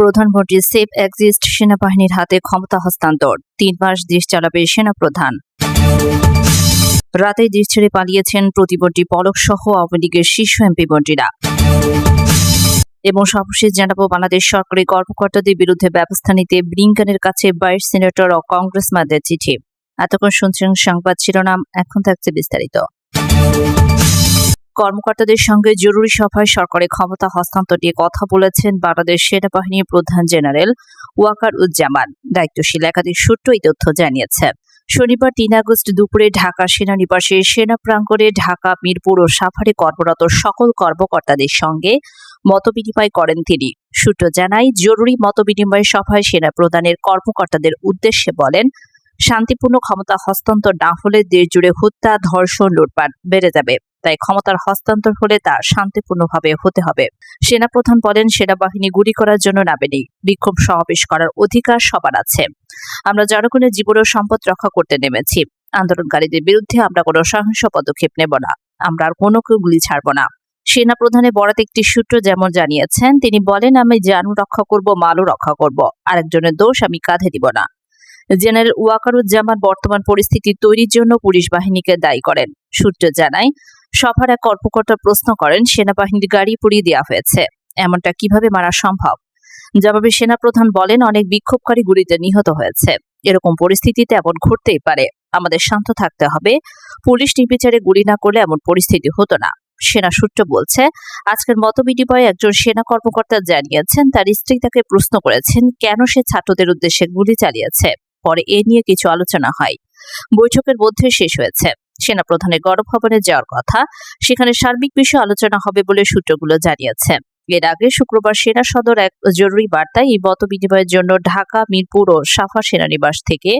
প্রধানমন্ত্রী safe exist সেনাবাহিনীর হাতে ক্ষমতা হস্তান্তর। তিন মাস দেশ চালাবে সেনাপ্রধান। রাতে দেশ ছেড়ে পালিয়েছেন প্রতিমন্ত্রী পলক সহ আওয়ামী লীগের শীর্ষ এমপি মন্ত্রীরা। এবং সর্বশেষ জানাব, বাংলাদেশ সরকারি কর্মকর্তাদের বিরুদ্ধে ব্যবস্থা নিতে ব্রিঙ্কানের কাছে বাইশ সিনেটর ও কংগ্রেসম্যানদের চিঠি। এতক্ষণ শুনছেন সংবাদ শিরোনাম, এখন থাকছে বিস্তারিত। কর্মকর্তাদের সঙ্গে জরুরি সভায় সরকারের ক্ষমতা হস্তান্তর নিয়ে কথা বলেছেন বাংলাদেশ সেনাবাহিনীর প্রধান জেনারেল ওয়াকার উজ্জামান দায়িত্বশীল একাধিক সূত্র এই তথ্য জানিয়েছে। শনিবার তিন আগস্ট দুপুরে ঢাকা সেনানিবাসে সেনা প্রাঙ্গণে ঢাকা, মিরপুর ও সাফারে কর্মরত সকল কর্মকর্তাদের সঙ্গে মতবিনিময় করেন তিনি। সূত্র জানায়, জরুরি মতবিনিময় সভায় সেনা প্রধানের কর্মকর্তাদের উদ্দেশ্যে বলেন, শান্তিপূর্ণ ক্ষমতা হস্তান্তর না হলে দেশ জুড়ে হত্যা, ধর্ষণ, লুটপাট বেড়ে যাবে। তাই ক্ষমতার হস্তান্তর হলে তা শান্তিপূর্ণভাবে হতে হবে। সেনাপ্রধান বলেন, সেনাবাহিনী গুলি করার জন্য নামেনি। বিক্ষোভ সমাবেশ করার অধিকার সবার আছে। আমরা জনগণের জীবন ও সম্পদ রক্ষা করতে নেমেছি। আন্দোলনকারীদের বিরুদ্ধে আমরা কোনো সহিংস পদক্ষেপ নেব না। আমরা আর কোনো কেউ গুলি ছাড়ব না। সেনা প্রধানের বরাত একটি সূত্র যেমন জানিয়েছেন, তিনি বলেন, আমি জানু রক্ষা করব, মালও রক্ষা করব। আরেকজনের দোষ আমি কাঁধে দিব না। জেনারেল ওয়াকারুজ্জামান বর্তমান পরিস্থিতি তৈরির জন্য পুলিশ বাহিনীকে দায়ী করেন। সূত্র জানায় সভার এক কর্মকর্তা প্রশ্ন করেন, সেনাবাহিনীর গাড়ি পুড়িয়ে দেওয়া হয়েছে, এমনটা কীভাবে মারা সম্ভব? জবাবে সেনাপ্রধান বলেন, অনেক বিক্ষোভকারী গুলিতে নিহত হয়েছে। এরকম পরিস্থিতিতে এমন ঘটতেই পারে। আমাদের শান্ত থাকতে হবে। পুলিশ নির্বিচারে গুলি না করলে এমন পরিস্থিতি হতো না। সেনা সূত্র বলছে, আজকের মতবিনিময়ে একজন সেনা কর্মকর্তা জানিয়েছেন, তার স্ত্রী তাকে প্রশ্ন করেছেন, কেন সে ছাত্রদের উদ্দেশ্যে গুলি চালিয়েছে? পরে এ নিয়ে কিছু আলোচনা হয়। বৈঠকের মধ্যে শেষ হয়েছে। সেনা প্রধানের গণভবনে যাওয়ার কথা। সেখানে সার্বিক বিষয়ে আলোচনা হবে বলে সূত্রগুলো জানিয়েছে। এর আগে শুক্রবার সেনা সদর এক জরুরি বার্তায় এই মত বিনিময়ের জন্য ঢাকা, মিরপুর ও সাফা সেনানিবাস থেকে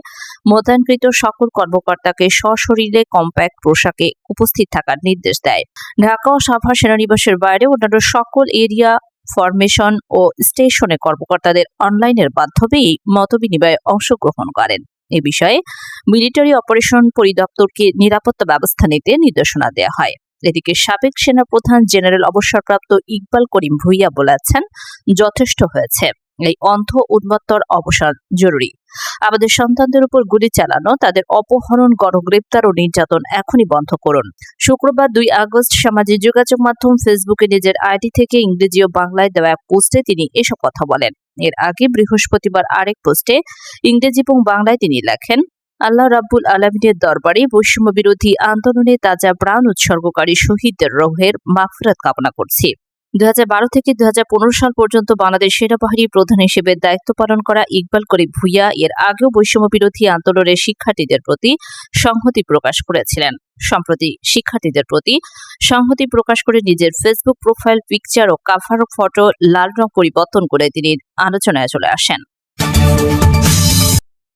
মোতায়েনকৃত সকল কর্মকর্তাকে সশরীরে কম্প্যাক্ট পোশাকে উপস্থিত থাকার নির্দেশ দেয়। ঢাকা ও সাফা সেনানিবাসের বাইরে অন্যান্য সকল এরিয়া, ফরমেশন ও স্টেশনে কর্মকর্তাদের অনলাইনের মাধ্যমে এই মতবিনিময়ে অংশগ্রহণ করেন। এ বিষয়ে মিলিটারি অপারেশন পরিদপ্তরকে নিরাপত্তা ব্যবস্থা নিতে নির্দেশনা দেওয়া হয়। এদিকে সাবেক সেনাপ্রধান জেনারেল অবসরপ্রাপ্ত ইকবাল করিম ভুইয়া বলেছেন, যথেষ্ট হয়েছে। এই অন্ধ উন্মত্তর অবসান জরুরি। আমাদের সন্তানদের উপর গুলি চালানো, তাদের অপহরণ, গণগ্রেপ্তার ও নির্যাতন এখনই বন্ধ করুন। শুক্রবার দুই আগস্ট সামাজিক যোগাযোগ মাধ্যম ফেসবুকে নিজের আইডি থেকে ইংরেজি ও বাংলায় দেওয়া এক পোস্টে তিনি এসব কথা বলেন। এর আগে বৃহস্পতিবার আরেক পোস্টে ইংরেজি এবং বাংলায় তিনি লেখেন, আল্লাহ রাব্বুল আলমিনের দরবারে বৈষম্য বিরোধী আন্দোলনে তাজা প্রাণ উৎসর্গকারী শহীদদের রোহের মাফরাত কামনা করছি। দু হাজার বারো থেকে দু হাজার পনেরো সাল পর্যন্ত বাংলাদেশ সেনাবাহিনীর প্রধান হিসেবে দায়িত্ব পালন করা ইকবাল করিম ভুইয়া এর আগেও বৈষম্য বিরোধী আন্দোলনের শিক্ষার্থীদের প্রতি সংহতি প্রকাশ করেছিলেন। সম্প্রতি শিক্ষার্থীদের প্রতি সংহতি প্রকাশ করে নিজের ফেসবুক প্রোফাইল, পিকচার ও কাভার ফটো লাল রং পরিবর্তন করে তিনি আলোচনায় চলে আসেন।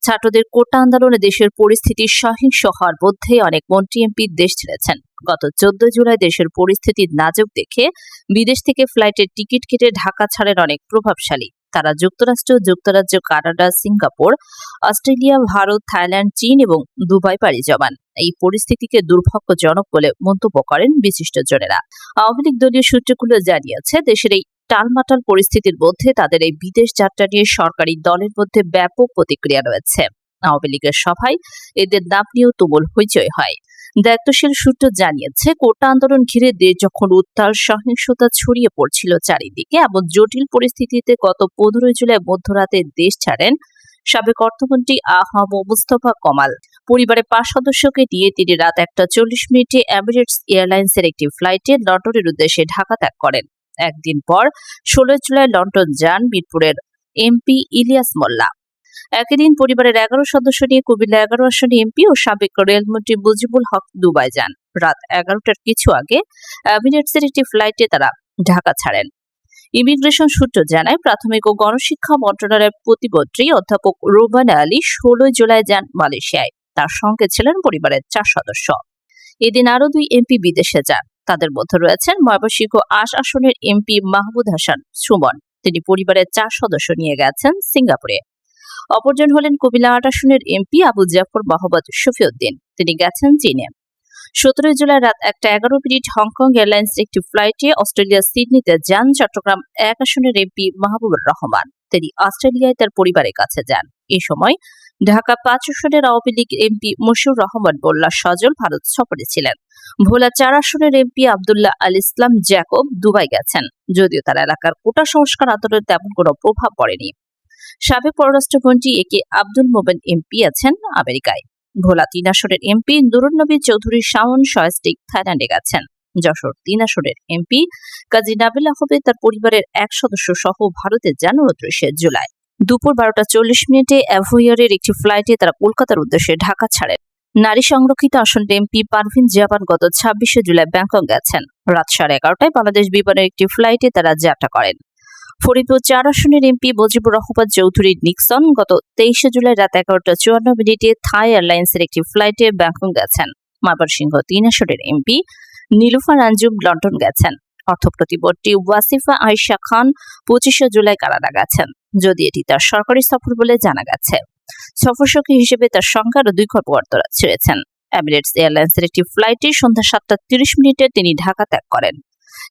ছাত্রদের কোটা আন্দোলনে দেশের পরিস্থিতি সহিংস হওয়ার মধ্যেই অনেক মন্ত্রী এমপি দেশ ছেড়েছেন। গত চোদ্দ জুলাই দেশের পরিস্থিতি নাজুক দেখে বিদেশ থেকে ফ্লাইটের টিকিট কেটে ঢাকা ছাড়েন অনেক প্রভাবশালী। তারা যুক্তরাষ্ট্র, যুক্তরাজ্য, Canada, Singapore, Australia, Bharat, Thailand, চীন এবং দুবাই পাড়ি জমান। এই পরিস্থিতিকে দুর্ভাগ্যজনক বলে মন্তব্য করেন বিশিষ্টজনেরা আওয়ামী লীগ দলীয় সূত্রগুলো জানিয়েছে, দেশের এই টালমাটাল পরিস্থিতির মধ্যে তাদের এই বিদেশ যাত্রা নিয়ে সরকারি দলের মধ্যে ব্যাপক প্রতিক্রিয়া রয়েছে। আওয়ামী লীগের সভায় এদের নাম নিয়েও তুমুল হইচই হয়। দায়িত্বশীল সূত্র জানিয়েছে, কোটা আন্দোলন ঘিরে দেশ যখন উত্তাল, সহিংসতা ছড়িয়ে পড়ছিল চারিদিকে, এমন জটিল পরিস্থিতিতে গত পনেরোই জুলাই মধ্যরাতে দেশ ছাড়েন সাবেক অর্থমন্ত্রী আহম মুস্তফা কমাল। পরিবারের পাঁচ সদস্যকে নিয়ে তিনি রাত একটা চল্লিশ মিনিটে এমিরেটস এয়ারলাইন্সের একটি ফ্লাইটে লন্ডনের উদ্দেশ্যে ঢাকা ত্যাগ করেন। একদিন পর ষোলো জুলাই লন্ডন যান মিরপুরের এমপি ইলিয়াস মোল্লা। একই দিন পরিবারের এগারো সদস্য নিয়ে কুমিল্লা এগারো আসনে এমপি ও সাবেক রেলমন্ত্রী মুজিবুল হক দুবাই যান। রাত এগারোটার কিছু আগে এমিরেটসের একটি ফ্লাইটে তারা ঢাকা ছাড়েন। ইমিগ্রেশন সূত্র জানায় প্রাথমিক ও গণশিক্ষা মন্ত্রণালয়ের প্রতিমন্ত্রী অধ্যাপক রোবান আলী ষোলোই জুলাই যান মালয়েশিয়ায়। তার সঙ্গে ছিলেন পরিবারের চার সদস্য। এদিন আরও দুই এমপি বিদেশে যান। তাদের মধ্যে রয়েছেন ময়মনসিংহ আশ আসনের এমপি মাহমুদ হাসান সুমন। তিনি পরিবারের চার সদস্য নিয়ে গেছেন সিঙ্গাপুরে। অপরজন হলেন কুমিল্লা আট আসনের এমপি আবু জাফর মোহাম্মদ শফিউদ্দিন। তিনি গেছেন চীনে। সতেরোই জুলাই রাত একটা এগারো মিনিট হংকং এয়ারলাইন্স একটি ফ্লাইটে অস্ট্রেলিয়া সিডনিতে যান চট্টগ্রাম এক আসনের এমপি মাহবুবুর রহমান। তিনি অস্ট্রেলিয়ায় তার পরিবারের কাছে যান। এ সময় ঢাকা পাঁচ আসনের আওয়ামী লীগ এমপি মশিউর রহমান মোল্লা সজল ভারত সফরে ছিলেন। ভোলা চার আসনের MP Abdullah Al Islam Jacob Dubai গেছেন। যদিও তার এলাকার কোটা সংস্কার আন্দোলনের তেমন কোনো প্রভাব পড়েনি। সাবেক পররাষ্ট্রমন্ত্রী এ কে আব্দুল মোবেন এমপি আছেন আমেরিকায়। ভোলা তিন আসনের এমপি নবী চৌধুরী শাওন শয়স্টিক থাইল্যান্ডে গেছেন। যশোর তিন আসনের এমপি কাজী নাবিল আহমেদ তার পরিবারের এক সদস্য সহ ভারতে যান উনত্রিশে জুলাই। দুপুর বারোটা চল্লিশ মিনিটে অ্যাভোয়ারের একটি ফ্লাইটে তারা কলকাতার উদ্দেশ্যে ঢাকা ছাড়েন। নারী সংরক্ষিত আসনের এমপি পারভিন জিয়াবান গত ছাব্বিশে জুলাই ব্যাংকক গেছেন। রাত সাড়ে এগারোটায় বাংলাদেশ বিমানের একটি ফ্লাইটে তারা যাত্রা করেন। ফরিদপুর চার আসনের এমপি মুজিবুর রহমান চৌধুরী নিক্সন গত তেইশে জুলাই রাত এগারোটা চুয়ান্ন মিনিটে থাই এয়ারলাইন্সের একটি ফ্লাইটে ব্যাংকক গেছেন। ময়মনসিংহ তিন আসনের এমপি নীলুফার আঞ্জুম লন্ডন গেছেন। অর্থ প্রতিমন্ত্রী ওয়াসিফা আয়েশা খান পঁচিশে জুলাই কানাডা গেছেন। যদি এটি তার সরকারি সফর বলে জানা গেছে। সফরসঙ্গী হিসেবে তার আরও দুই কর্মকর্তারা ছেড়েছেন এমিরেটস এয়ারলাইন্সের একটি ফ্লাইটে সন্ধ্যা সাতটা তিরিশ মিনিটে তিনি ঢাকা ত্যাগ করেন।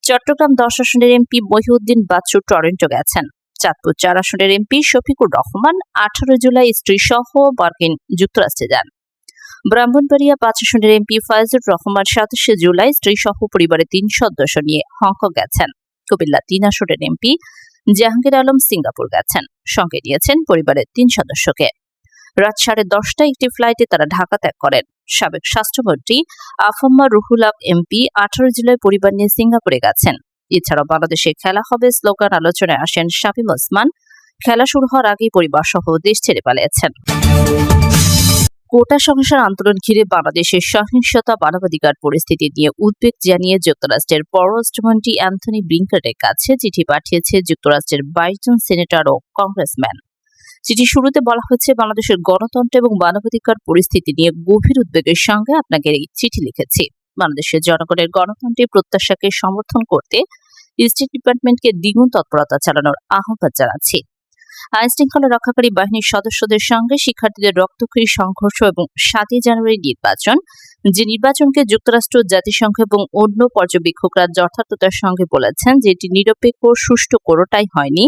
চট্টগ্রাম দশ আসনের এমপি মহিউদ্দিন বাচ্চু টরেন্টো গেছেন। চাঁদপুর চার আসনের এমপি শফিকুর রহমান আঠারো জুলাই স্ত্রী সহ মার্কিন যুক্তরাষ্ট্রে যান। ব্রাহ্মণবাড়িয়া পাঁচ আসনের এমপি ফয়জুর রহমান সাতাশে জুলাই স্ত্রী সহ পরিবারের তিন সদস্য নিয়ে হংকং গেছেন। কুমিল্লা তিন আসনের এমপি জাহাঙ্গীর আলম সিঙ্গাপুর গেছেন। সঙ্গে নিয়েছেন পরিবারের তিন সদস্যকে। রাত সাড়ে দশটায় একটি ফ্লাইটে তারা ঢাকা ত্যাগ করেন। সাবেক স্বাস্থ্যমন্ত্রী আফম্মা রুহুল এমপি আঠারো জুলাই পরিবার নিয়ে সিঙ্গাপুরে গেছেন। এছাড়াও বাংলাদেশে খেলা হবে স্লোগান আলোচনায় আসেন শাফিম ওসমান। খেলা শুরু হওয়ার আগেই পরিবার সহ দেশ ছেড়ে পালিয়েছেন। কোটা সংসার আন্দোলন ঘিরে বাংলাদেশের সহিংসতা, মানবাধিকার পরিস্থিতি নিয়ে উদ্বেগ জানিয়ে যুক্তরাষ্ট্রের পররাষ্ট্রমন্ত্রী অ্যান্থনি ব্রিঙ্কারের কাছে চিঠি পাঠিয়েছে যুক্তরাষ্ট্রের বাইশ জন সেনেটর ও কংগ্রেসম্যান। চিঠি শুরুতে বলা হয়েছে বাংলাদেশের গণতন্ত্র এবং মানবাধিকার পরিস্থিতি নিয়ে গভীর উদ্বেগের সঙ্গে আপনাকে এই চিঠি লিখেছি। বাংলাদেশের জনগণের গণতন্ত্রের প্রত্যাশাকে সমর্থন করতে স্টেট ডিপার্টমেন্টকে দ্বিগুণ তৎপরতা চালানোর আহ্বান জানাচ্ছি। আইন শৃঙ্খলা রক্ষাকারী বাহিনীর সদস্যদের সঙ্গে শিক্ষার্থীদের রক্তক্ষয়ী সংঘর্ষ এবং সাতই জানুয়ারি নির্বাচন, যে নির্বাচনকে যুক্তরাষ্ট্র, জাতিসংঘ এবং অন্য পর্যবেক্ষকরা যথার্থতার সঙ্গে বলেছেন যে এটি নিরপেক্ষ সুষ্ঠু কোনোটাই হয়নি।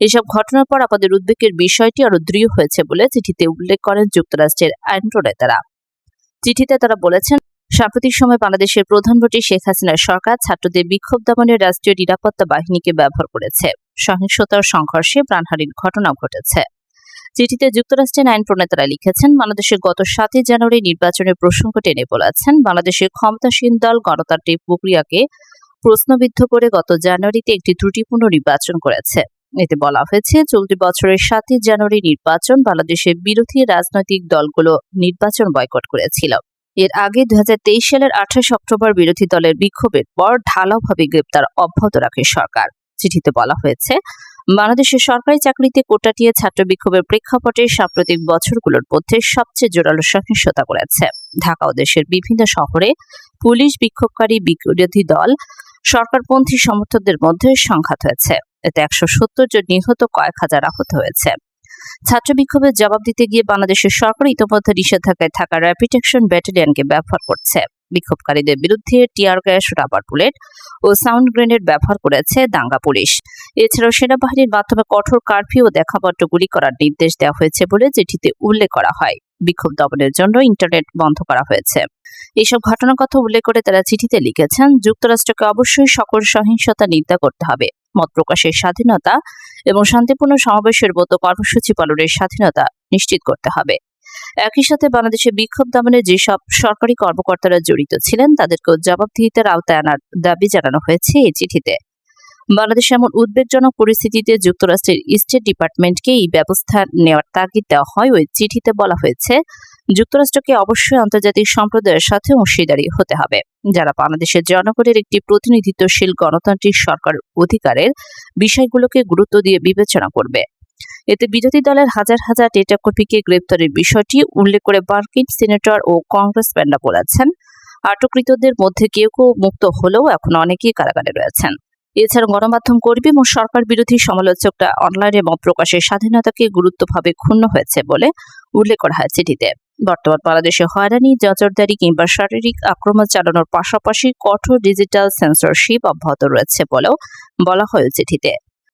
এসব ঘটনার পর আমাদের উদ্বেগের বিষয়টি আরও দৃঢ় হয়েছে বলে চিঠিতে উল্লেখ করেন যুক্তরাষ্ট্রের আইন প্রণেতারা চিঠিতে তারা বলেছেন, সাম্প্রতিক সময় বাংলাদেশের প্রধানমন্ত্রী শেখ হাসিনার সরকার ছাত্রদের বিক্ষোভ দমনে রাষ্ট্রীয় নিরাপত্তা বাহিনীকে ব্যবহার করেছে। সহিংসতার সংঘর্ষে প্রাণহানির ঘটনা ঘটেছে। চিঠিতে যুক্তরাষ্ট্রের আইন প্রণেতারা লিখেছেন, বাংলাদেশের গত সাতই জানুয়ারি নির্বাচনের প্রসঙ্গ টেনে বলেছেন, বাংলাদেশের ক্ষমতাসীন দল গণতান্ত্রিক প্রক্রিয়াকে প্রশ্নবিদ্ধ করে গত জানুয়ারিতে একটি ত্রুটিপূর্ণ নির্বাচন করেছে। এতে বলা হয়েছে, চলতি বছরের সাতই জানুয়ারি নির্বাচন বাংলাদেশের বিরোধী রাজনৈতিক দলগুলো নির্বাচন বয়কট করেছিল। এর আগে দুহাজার তেইশ সালের আঠাশ অক্টোবর বিরোধী দলের বিক্ষোভের পর ঢালাওভাবে গ্রেপ্তার অব্যাহত রাখে সরকার। চিঠিতে বলা হয়েছে, বাংলাদেশের সরকারি চাকরিতে কোটাটিয়ে ছাত্র বিক্ষোভের প্রেক্ষাপটে সাম্প্রতিক বছরগুলোর মধ্যে সবচেয়ে জোরালো সহিংসতা করেছে। ঢাকা ও দেশের বিভিন্ন শহরে পুলিশ বিক্ষোভকারী বিরোধী দল সরকারপন্থী সমর্থকদের মধ্যে সংঘাত হয়েছে। এতে একশো সত্তর জন নিহত, কয়েক হাজার আহত হয়েছে। ছাত্র বিক্ষোভের জবাব দিতে গিয়ে বাংলাদেশের সরকার ইতিমধ্যে নিষেধাজ্ঞায় থাকা র্যাপিড অ্যাকশন ব্যাটালিয়নকে ব্যবহার করছে। বিক্ষোভকারীদের বিরুদ্ধে টিয়ার গ্যাস রাবার বুলেট ও সাউন্ড গ্রেনেড ব্যবহার করেছে দাঙ্গা পুলিশ। এছাড়াও সেনাবাহিনীর মাধ্যমে কঠোর কারফিউ ও দেখাপত্র গুলি করার নির্দেশ দেওয়া হয়েছে বলে চিঠিতে উল্লেখ করা হয়। বিক্ষোভ দমনের জন্য ইন্টারনেট বন্ধ করা হয়েছে। এসব ঘটনার কথা উল্লেখ করে তারা চিঠিতে লিখেছেন, যুক্তরাষ্ট্রকে অবশ্যই সকল সহিংসতা নিন্দা করতে হবে। মত প্রকাশের স্বাধীনতা এবং শান্তিপূর্ণ সমাবেশের মতো কর্মসূচি পালনের স্বাধীনতা নিশ্চিত করতে হবে। একই সাথে বাংলাদেশে বিক্ষোভ দমনে যেসব সরকারি কর্মকর্তারা জড়িত ছিলেন, তাদেরকেও জবাবদিহিতার আওতায় আনার দাবি জানানো হয়েছে এই চিঠিতে। বাংলাদেশে এমন উদ্বেগজনক পরিস্থিতিতে যুক্তরাষ্ট্রের স্টেট ডিপার্টমেন্টকে এই ব্যবস্থা নেওয়ার তাগিদ দেওয়া হয় ওই চিঠিতে বলা হয়েছে, যুক্তরাষ্ট্রকে অবশ্যই আন্তর্জাতিক সম্প্রদায়ের সাথে অংশীদারি হতে হবে। যারা বাংলাদেশের জনগণের একটি প্রতিনিধিত্বশীল গণতান্ত্রিক সরকার অধিকারের বিষয়গুলোকে গুরুত্ব দিয়ে বিবেচনা করবে। এতে বিরোধী দলের হাজার হাজার ডেটা কর্মীকে গ্রেপ্তারের বিষয়টি উল্লেখ করে মার্কিন সিনেটর ও কংগ্রেস কংগ্রেসম্যানরা বলেছেন, আটককৃতদের মধ্যে কেউ কেউ মুক্ত হলেও এখন অনেকেই কারাগারে রয়েছেন। এছাড়া গণমাধ্যম কর্মী এবং সরকার বিরোধী সমালোচকরা অনলাইন এবং প্রকাশের স্বাধীনতাকে গুরুত্বভাবে ক্ষুণ্ণ হয়েছে বলে উল্লেখ করা হয় চিঠিতে। বর্তমান বাংলাদেশে হয়রানি জজরদারি কিংবা শারীরিক আক্রমণ চালানোর পাশাপাশি কঠোর ডিজিটাল সেন্সরশিপ অব্যাহত রয়েছে বলেও বলা হয় চিঠিতে।